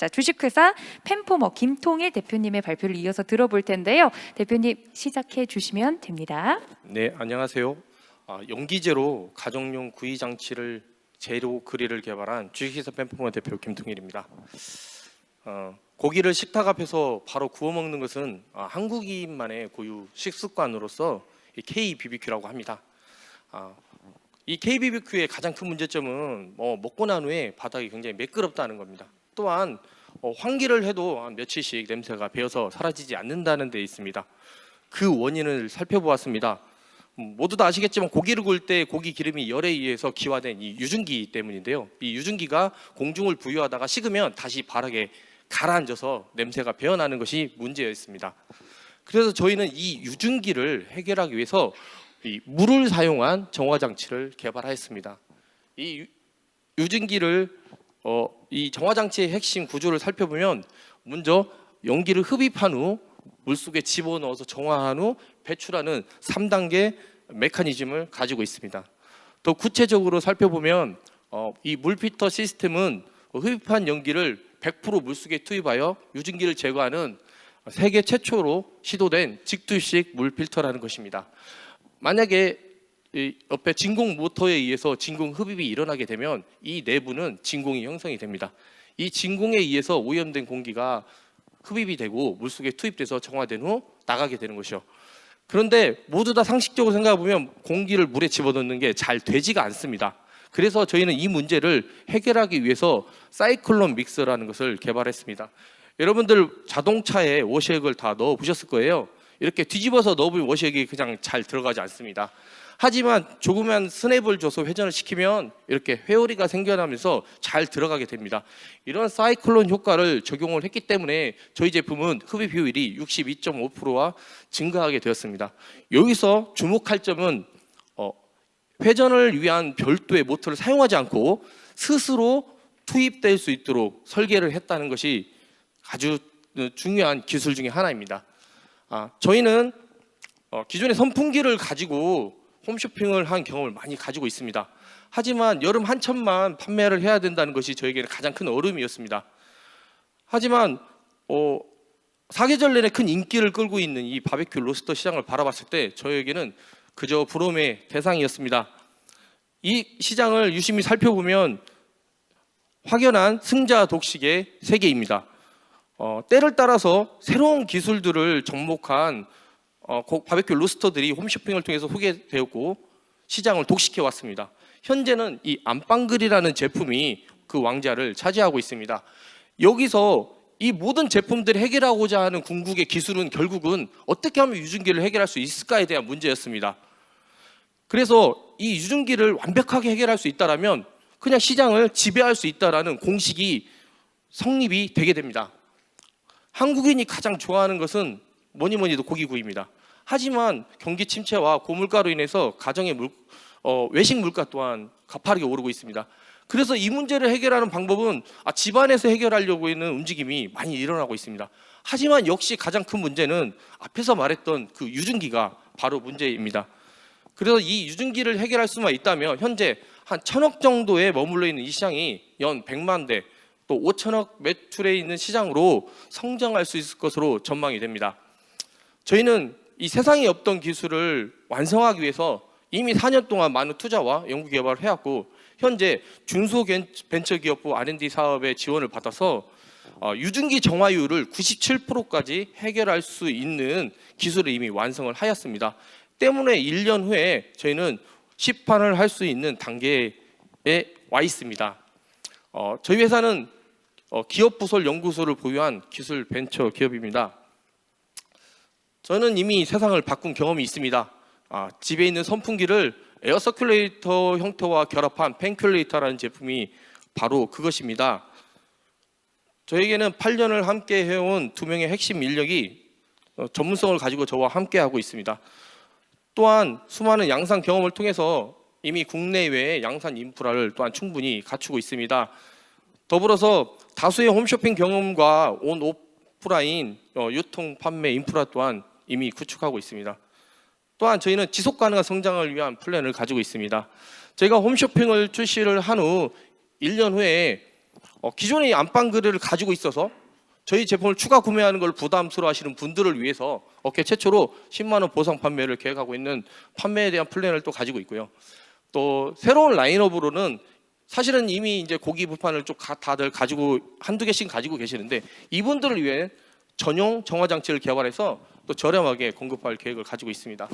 투자자 주식회사 펜포머 김통일 대표님의 발표를 이어서 들어볼 텐데요. 대표님 시작해 주시면 됩니다. 네, 안녕하세요. 아, 용기제로 가정용 구이 장치를 재료 그릴을 개발한 주식회사 펜포머 대표 김통일입니다. 어, 고기를 식탁 앞에서 바로 구워 먹는 것은 아, 한국인만의 고유 식습관으로서 이 KBBQ라고 합니다. 아, 이 KBBQ의 가장 큰 문제점은 뭐 먹고 난 후에 바닥이 굉장히 매끄럽다는 겁니다. 또한 어, 환기를 해도 한 며칠씩 냄새가 배어서 사라지지 않는다는 데 있습니다. 그 원인을 살펴보았습니다. 음, 모두 다 아시겠지만 고기를 구울 때 고기 기름이 열에 의해서 기화된 이 유증기 때문인데요. 이 유증기가 공중을 부유하다가 식으면 다시 바닥에 가라앉아서 냄새가 배어나는 것이 문제였습니다. 그래서 저희는 이 유증기를 해결하기 위해서 이 물을 사용한 정화 장치를 개발하였습니다. 이 유- 유증기를 어, 이 정화 장치의 핵심 구조를 살펴보면 먼저 연기를 흡입한 후 물속에 집어넣어서 정화한 후 배출하는 3단계 메커니즘을 가지고 있습니다. 더 구체적으로 살펴보면 어, 이 물피터 시스템은 흡입한 연기를 100% 물속에 투입하여 유증기를 제거하는 세계 최초로 시도된 직투식 물 필터라는 것입니다. 만약에 이 옆에 진공 모터에 의해서 진공 흡입이 일어나게 되면 이 내부는 진공이 형성이 됩니다. 이 진공에 의해서 오염된 공기가 흡입이 되고 물속에 투입돼서 정화된 후 나가게 되는 것이요. 그런데 모두 다 상식적으로 생각해 보면 공기를 물에 집어넣는 게 잘 되지가 않습니다. 그래서 저희는 이 문제를 해결하기 위해서 사이클론 믹서라는 것을 개발했습니다. 여러분들 자동차에 워시액을 다 넣어 보셨을 거예요. 이렇게 뒤집어서 넣어보면 워시액이 그냥 잘 들어가지 않습니다. 하지만 조그만 스냅을 줘서 회전을 시키면 이렇게 회오리가 생겨나면서 잘 들어가게 됩니다. 이런 사이클론 효과를 적용을 했기 때문에 저희 제품은 흡입 효율이 62.5%와 증가하게 되었습니다. 여기서 주목할 점은 어, 회전을 위한 별도의 모터를 사용하지 않고 스스로 투입될 수 있도록 설계를 했다는 것이 아주 중요한 기술 중에 하나입니다. 아, 저희는 어, 기존의 선풍기를 가지고 홈쇼핑을 한 경험을 많이 가지고 있습니다. 하지만 여름 한천만 판매를 해야 된다는 것이 저에게는 가장 큰 어려움이었습니다. 하지만 어, 사계절 내내 큰 인기를 끌고 있는 이 바베큐 로스터 시장을 바라봤을 때 저에게는 그저 부러움의 대상이었습니다. 이 시장을 유심히 살펴보면 확연한 승자 독식의 세계입니다. 어, 때를 따라서 새로운 기술들을 접목한 어, 고- 바베큐 로스터들이 홈쇼핑을 통해서 소개되었고 시장을 독식해 왔습니다. 현재는 이 안방글이라는 제품이 그 왕자를 차지하고 있습니다. 여기서 이 모든 제품들이 해결하고자 하는 궁극의 기술은 결국은 어떻게 하면 유증기를 해결할 수 있을까에 대한 문제였습니다. 그래서 이 유증기를 완벽하게 해결할 수 있다라면 그냥 시장을 지배할 수 있다라는 공식이 성립이 되게 됩니다. 한국인이 가장 좋아하는 것은 뭐니 뭐니 해도 고기구이입니다. 하지만 경기 침체와 고물가로 인해서 가정의 물, 어, 외식 물가 또한 가파르게 오르고 있습니다. 그래서 이 문제를 해결하는 방법은 아, 집안에서 해결하려고 하는 움직임이 많이 일어나고 있습니다. 하지만 역시 가장 큰 문제는 앞에서 말했던 그 유증기가 바로 문제입니다. 그래서 이 유증기를 해결할 수만 있다면 현재 한 천억 정도에 머물러 있는 이 시장이 연 100만 대, 또 5천억 매출에 있는 시장으로 성장할 수 있을 것으로 전망이 됩니다. 저희는 이 세상에 없던 기술을 완성하기 위해서 이미 4년 동안 많은 투자와 연구 개발을 해왔고 현재 중소벤처기업부 R&D 사업의 지원을 받아서 어, 유증기 정화율을 97%까지 해결할 수 있는 기술을 이미 완성을 하였습니다. 때문에 1년 후에 저희는 시판을 할 수 있는 단계에 와 있습니다. 어, 저희 회사는 어, 기업 부설 연구소를 보유한 기술 벤처 기업입니다. 저는 이미 세상을 바꾼 경험이 있습니다. 아, 집에 있는 선풍기를 에어 서큘레이터 형태와 결합한 펜큘레이터라는 제품이 바로 그것입니다. 저에게는 8년을 함께 해온 두 명의 핵심 인력이 어, 전문성을 가지고 저와 함께 하고 있습니다. 또한 수많은 양산 경험을 통해서 이미 국내외의 양산 인프라를 또한 충분히 갖추고 있습니다. 더불어서 다수의 홈쇼핑 경험과 온 오프라인 어, 유통 판매 인프라 또한 이미 구축하고 있습니다. 또한 저희는 지속 가능한 성장을 위한 플랜을 가지고 있습니다. 저희가 홈쇼핑을 출시를 한 후 1년 후에 어, 기존의 안방 그릴을 가지고 있어서 저희 제품을 추가 구매하는 걸 부담스러워하시는 분들을 위해서 업계 최초로 10만 원 보상 판매를 계획하고 있는 판매에 대한 플랜을 또 가지고 있고요. 또 새로운 라인업으로는 사실은 이미 이제 고기 부판을 좀 가- 다들 가지고 한두 개씩 가지고 계시는데 이분들을 위해 전용 정화 장치를 개발해서 또 저렴하게 공급할 계획을 가지고 있습니다.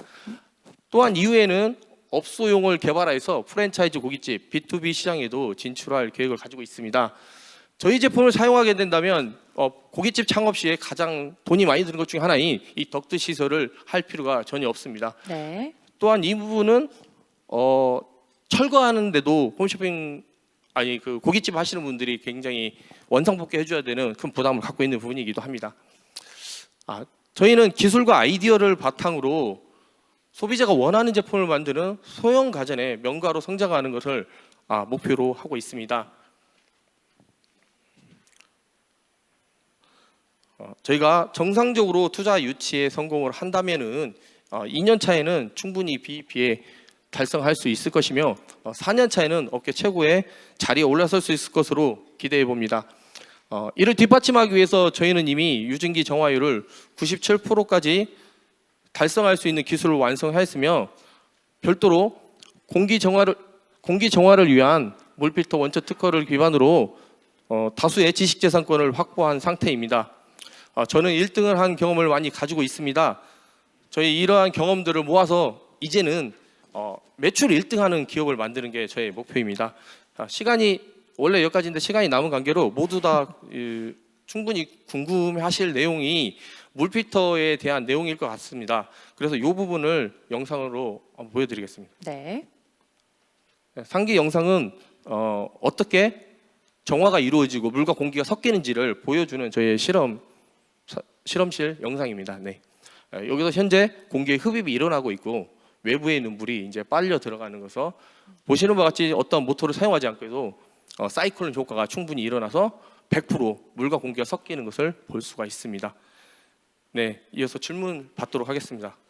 또한 이후에는 업소용을 개발해서 프랜차이즈 고깃집 B2B 시장에도 진출할 계획을 가지고 있습니다. 저희 제품을 사용하게 된다면 어, 고깃집 창업 시에 가장 돈이 많이 드는 것 중에 하나인 이 덕트 시설을 할 필요가 전혀 없습니다. 네. 또한 이 부분은 어, 철거하는데도 홈쇼핑 아니 그 고깃집 하시는 분들이 굉장히 원상복귀 해줘야 되는 큰 부담을 갖고 있는 부분이기도 합니다. 아, 저희는 기술과 아이디어를 바탕으로 소비자가 원하는 제품을 만드는 소형 가전의 명가로 성장하는 것을 아, 목표로 하고 있습니다. 어, 저희가 정상적으로 투자 유치에 성공을 한다면은 어, 2년 차에는 충분히 BEP에 달성할 수 있을 것이며 어, 4년 차에는 업계 최고의 자리에 올라설 수 있을 것으로 기대해 봅니다. 어, 이를 뒷받침하기 위해서 저희는 이미 유증기 정화율을 97%까지 달성할 수 있는 기술을 완성하였으며 별도로 공기 정화를 공기 정화를 위한 물필터 원처 특허를 기반으로 어, 다수의 지식재산권을 확보한 상태입니다. 어, 저는 1등을 한 경험을 많이 가지고 있습니다. 저희 이러한 경험들을 모아서 이제는 어, 매출 1등 하는 기업을 만드는 게 저의 목표입니다. 아, 시간이 원래 여기까지인데 시간이 남은 관계로 모두 다 이, 충분히 궁금해하실 내용이 물필터에 대한 내용일 것 같습니다. 그래서 이 부분을 영상으로 보여드리겠습니다. 네. 상기 영상은 어, 어떻게 정화가 이루어지고 물과 공기가 섞이는지를 보여주는 저희의 실험 사- 실험실 영상입니다. 네. 에, 여기서 현재 공기의 흡입이 일어나고 있고 외부에 있는 물이 이제 빨려 들어가는 것서 보시는 바와 같이 어떤 모터를 사용하지 않고도 어, 사이클론 효과가 충분히 일어나서 100% 물과 공기가 섞이는 것을 볼 수가 있습니다. 네, 이어서 질문 받도록 하겠습니다.